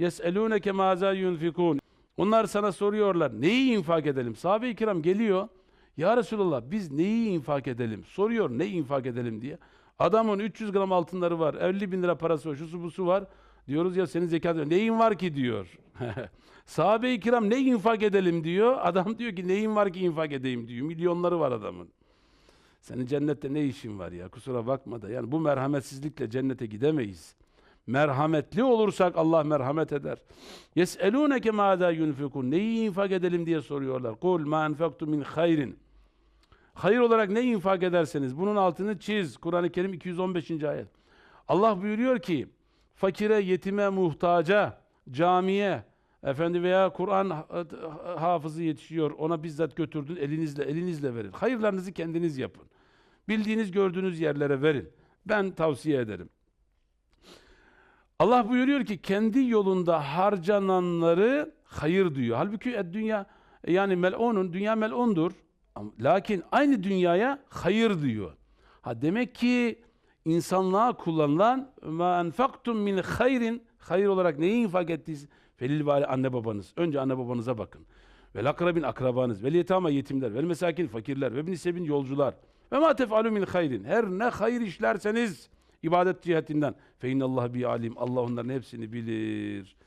Yes'elûneke mâzâ yunfikûn. Onlar sana soruyorlar. Neyi infak edelim? Sahabe-i kiram geliyor. Ya Resulallah biz neyi infak edelim? Soruyor ne infak edelim diye. Adamın 300 gram altınları var. 50 bin lira parası var. Şusu busu var. Diyoruz ya senin zekat neyin var ki diyor. Sahabe-i kiram ne infak edelim diyor. Adam diyor ki neyin var ki infak edeyim diyor. Milyonları var adamın. Senin cennette ne işin var ya? Kusura bakma da. Yani bu merhametsizlikle cennete gidemeyiz. Merhametli olursak Allah merhamet eder. Yes'elûneke mâzâ yunfikun. Neyi infak edelim diye soruyorlar. Kul mâ enfektu min hayrin. Hayır olarak ne infak ederseniz bunun altını çiz. Kur'an-ı Kerim 215. ayet. Allah buyuruyor ki fakire, yetime, muhtaca, camiye, efendi veya Kur'an ha- hafızı yetişiyor. Ona bizzat götürdün elinizle elinizle verin. Hayırlarınızı kendiniz yapın. Bildiğiniz gördüğünüz yerlere verin. Ben tavsiye ederim. Allah buyuruyor ki kendi yolunda harcananları hayır diyor. Halbuki ed- dünya yani mel'unun dünya mel'undur. Ama- Lakin aynı dünyaya hayır diyor. Ha demek ki insanlığa kullanılan ma enfaktum min hayrin hayır olarak neyi infak ettiyse felil vali anne babanız. Önce anne babanıza bakın. Vel akrabin akrabanız, vel yetama yetimler, vel mesakin fakirler, ve bin sebin yolcular. Ve ma tef'alu min hayrin. Her ne hayır işlerseniz ibadet cihetinden fe innallaha bi alim. Allah onların hepsini bilir.